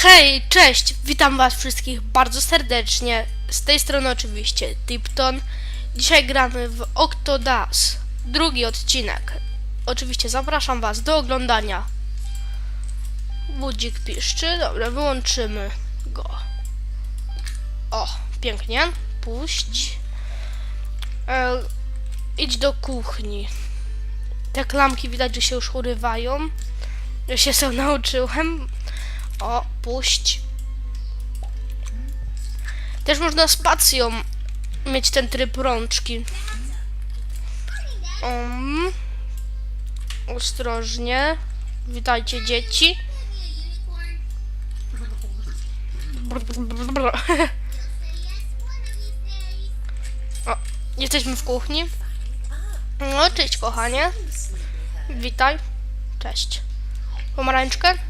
Hej, cześć! Witam was wszystkich bardzo serdecznie. Z tej strony oczywiście Tipton. Dzisiaj gramy w Octodas. Drugi odcinek. Oczywiście zapraszam was do oglądania. Budzik piszczy. Dobra, wyłączymy go. O, pięknie. Puść. E, idź do kuchni. Te klamki widać, że się już urywają. Ja się sam nauczyłem. O, puść. Też można spacją mieć ten tryb rączki. Um, ostrożnie. Witajcie dzieci. O, jesteśmy w kuchni. No, cześć kochanie. Witaj. Cześć. Pomarańczkę?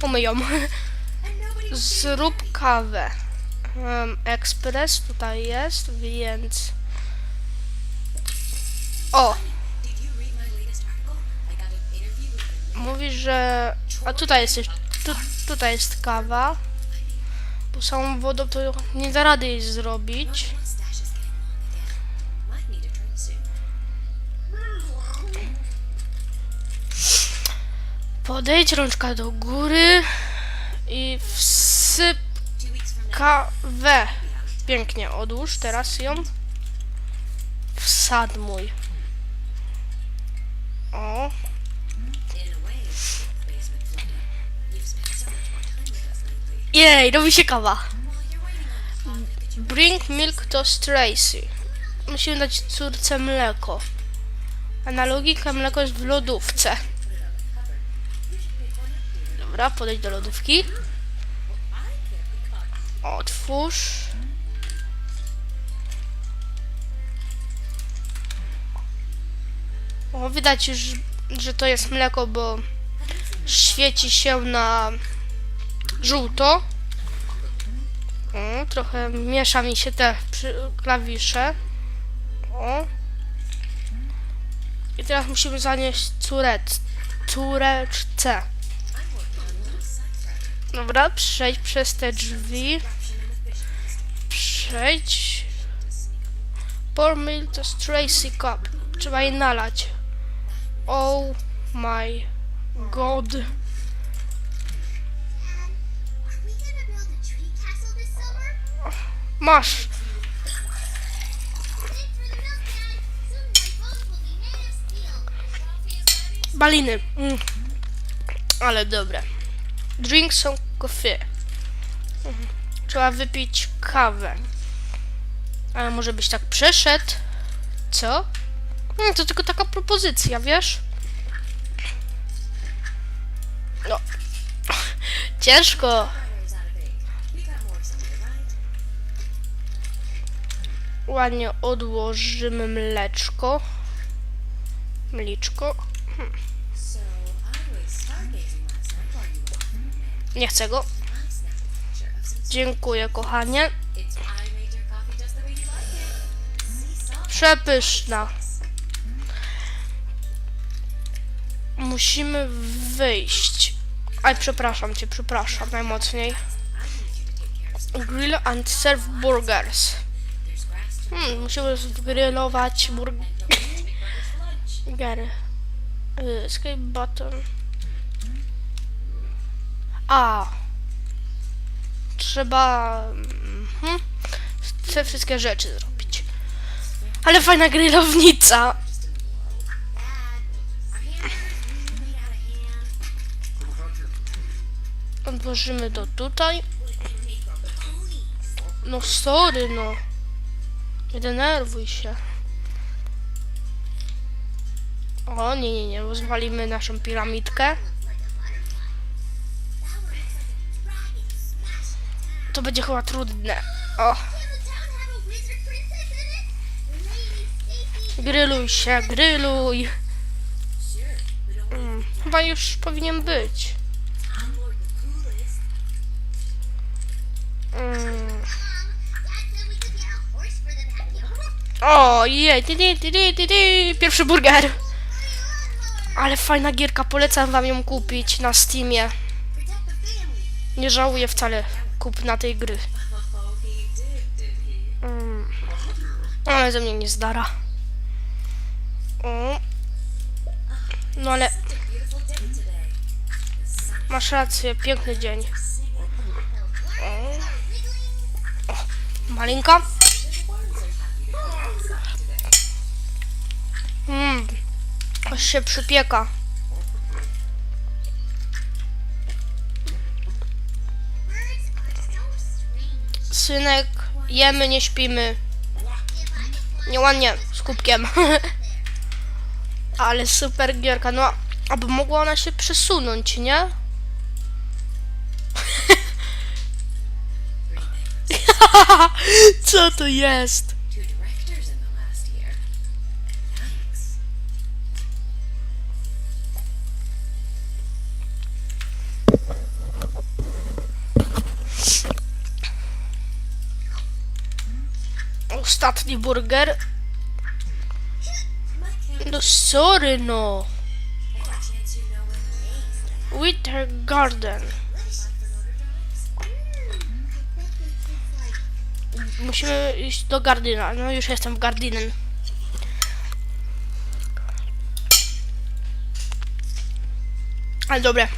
Pomyją. Zrób kawę. Um, ekspres tutaj jest, więc... O! Mówi, że... A tutaj jest jeszcze... Tu, tutaj jest kawa. Bo samą wodą to nie da rady jej zrobić. Podejdź rączka do góry i wsyp kawę. Pięknie, odłóż teraz ją. Wsadmuj. O. Jej, robi się kawa. Bring milk to Tracy. Musimy dać córce mleko. Analogika mleko jest w lodówce. Dobra, podejdź do lodówki. Otwórz. O, widać że to jest mleko, bo świeci się na żółto. O, trochę miesza mi się te klawisze. O. I teraz musimy zanieść córec, córeczce. Dobra, przejdź przez te drzwi. Przejdź. Pour milk to Tracy cup. Trzeba jej nalać. Oh my god. Masz. Baliny. Mm. Ale dobre. Drink some coffee. Trzeba wypić kawę. Ale może byś tak przeszedł? Co? Mm, to tylko taka propozycja, wiesz? No. Ciężko. Ładnie odłożymy mleczko. Mliczko. So Nie chcę go. Dziękuję, kochanie. Przepyszna. Musimy wyjść. Aj, przepraszam cię, przepraszam najmocniej. Grill and serve burgers. Hmm, musimy zgrillować burgery. Y, Escape button. A. Trzeba mhm, te wszystkie rzeczy zrobić. Ale fajna grillownica. Odłożymy to tutaj. No sorry, no. Nie denerwuj się. O, nie, nie, nie. Rozwalimy naszą piramidkę. Będzie chyba trudne. O, gryluj się, gryluj. Sure, but only Mm, chyba już powinien być. Mm. O, jej, ty, ty, ty, ty, ty. Pierwszy burger. Ale fajna gierka, polecam wam ją kupić na Steamie. Nie żałuję wcale kupna tej gry. Mm. Ale ze mnie nie zdara. O. No ale masz rację, piękny dzień. O. Malinka? Mmm. Się przypieka. Synek, jemy, nie śpimy. Nieładnie, z kubkiem. Ale super gierka, no aby mogła ona się przesunąć, nie? Co to jest? Ostatni burger? No sorry no. Winter Garden. Musimy iść do Gardina. No już jestem w Gardinen. Ale dobre.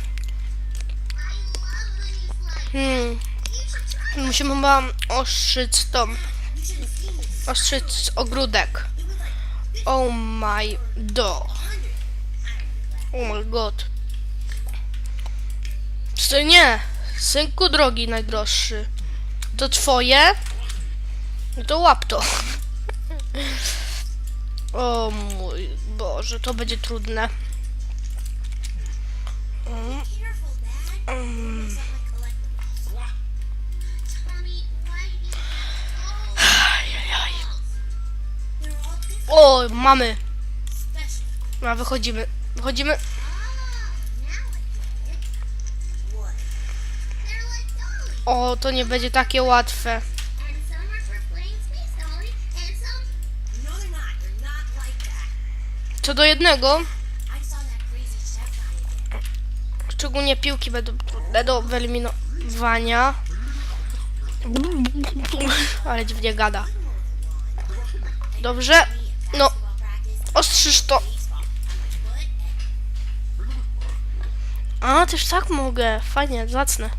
Hmm. Musimy chyba ostrzyc tą. Ostrzyc ogródek. Oh my do. Oh my god. Czy nie? Synku drogi najdroższy. To twoje? No to łap to. O mój Boże, to będzie trudne. Mm, Careful, O, mamy. A wychodzimy. Wychodzimy. Dollies. O, to nie będzie takie łatwe. No. Co do jednego, szczególnie piłki będą trudne do wyeliminowania. Ale dziwnie gada. Dobrze. No, ostrzyż to. A, też tak mogę. Fajnie, zacne.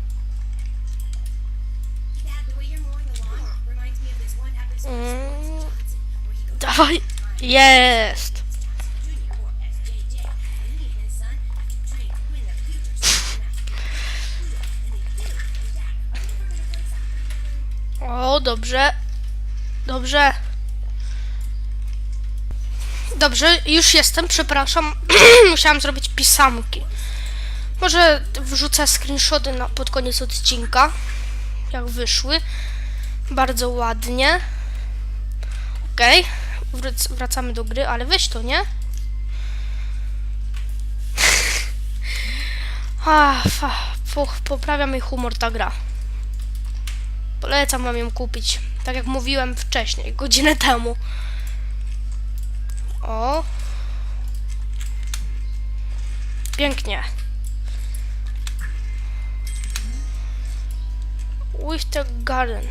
Mm, dawaj. Jest. O, dobrze. Dobrze. Dobrze, już jestem, przepraszam. Musiałam zrobić pisamki. Może wrzucę screenshoty na, pod koniec odcinka. Jak wyszły. Bardzo ładnie. Okej. Wrac, wracamy do gry, ale weź to, nie? A, fa, po, poprawia mi humor ta gra. Polecam wam ją kupić. Tak jak mówiłem wcześniej, godzinę temu. O. Pięknie. The garden.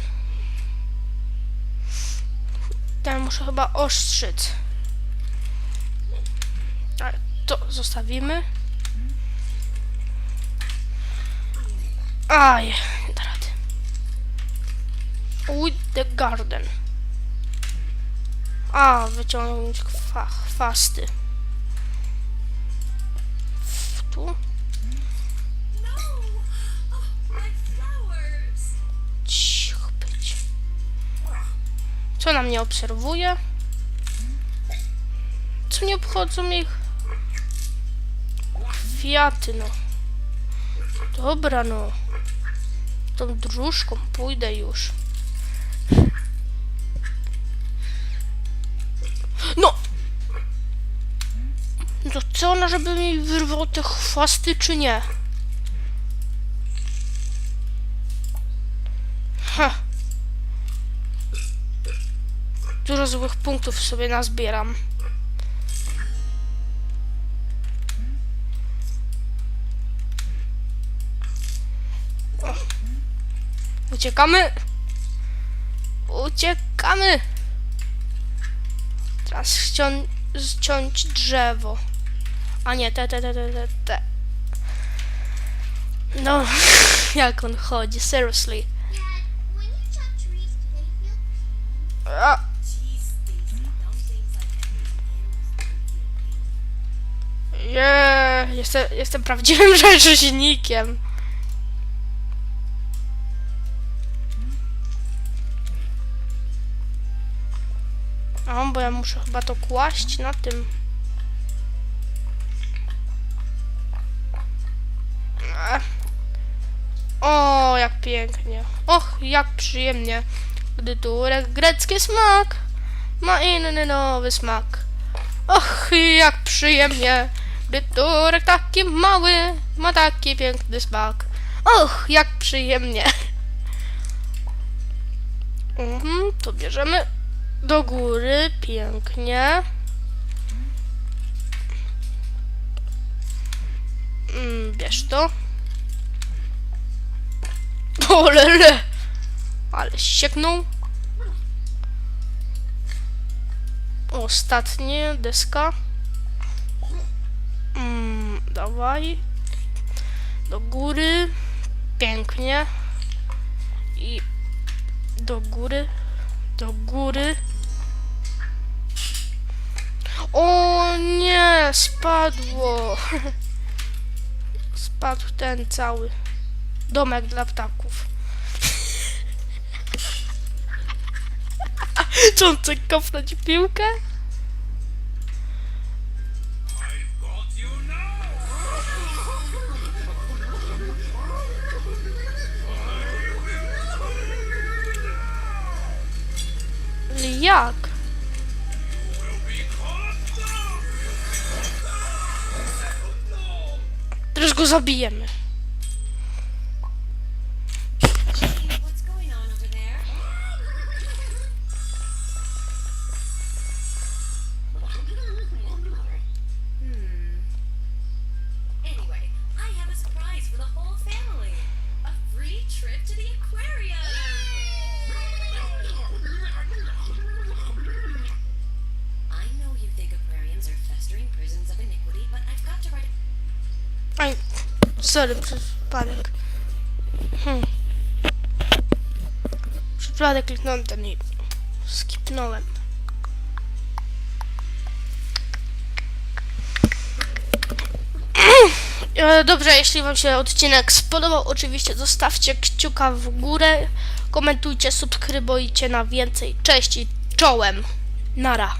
Ten muszę chyba ostrzyc. Tak, to zostawimy. Aj, da. With the garden. A, wyciągnąć chwa, chwasty. F- Tu? Co na mnie obserwuje? Co nie obchodzą ich kwiaty, no. Dobra, no. Tą dróżką pójdę już. Chce ona, żeby mi wyrwał te chwasty, czy nie? Ha. Dużo złych punktów sobie nazbieram. O. Uciekamy! Uciekamy! Teraz chcią... zciąć drzewo. A nie, te, te, te, te, te. No, jak on chodzi, seriously. A, je, jestem, jestem prawdziwym rzecznikiem. A, bo ja muszę chyba to kłaść na tym. Jak pięknie. Och, jak przyjemnie. Gdy turek grecki smak ma inny nowy smak. Och, jak przyjemnie. Gdy turek taki mały ma taki piękny smak. Och, jak przyjemnie. Mhm, to bierzemy do góry, pięknie. Mm, bierz to. O lele! Ale sieknął. Ostatnie deska. Mm, dawaj. Do góry. Pięknie. I do góry. Do góry. O nie, spadło. Spadł ten cały domek dla ptaków. Czy on chce kopnąć piłkę? Jak? Teraz go zabijemy. Sorry, przypadek. Hmm. Przypadek kliknąłem ten i skipnąłem. E, Dobrze, jeśli Wam się odcinek spodobał, oczywiście zostawcie kciuka w górę, komentujcie, subskrybujcie na więcej. Cześć i czołem. Nara.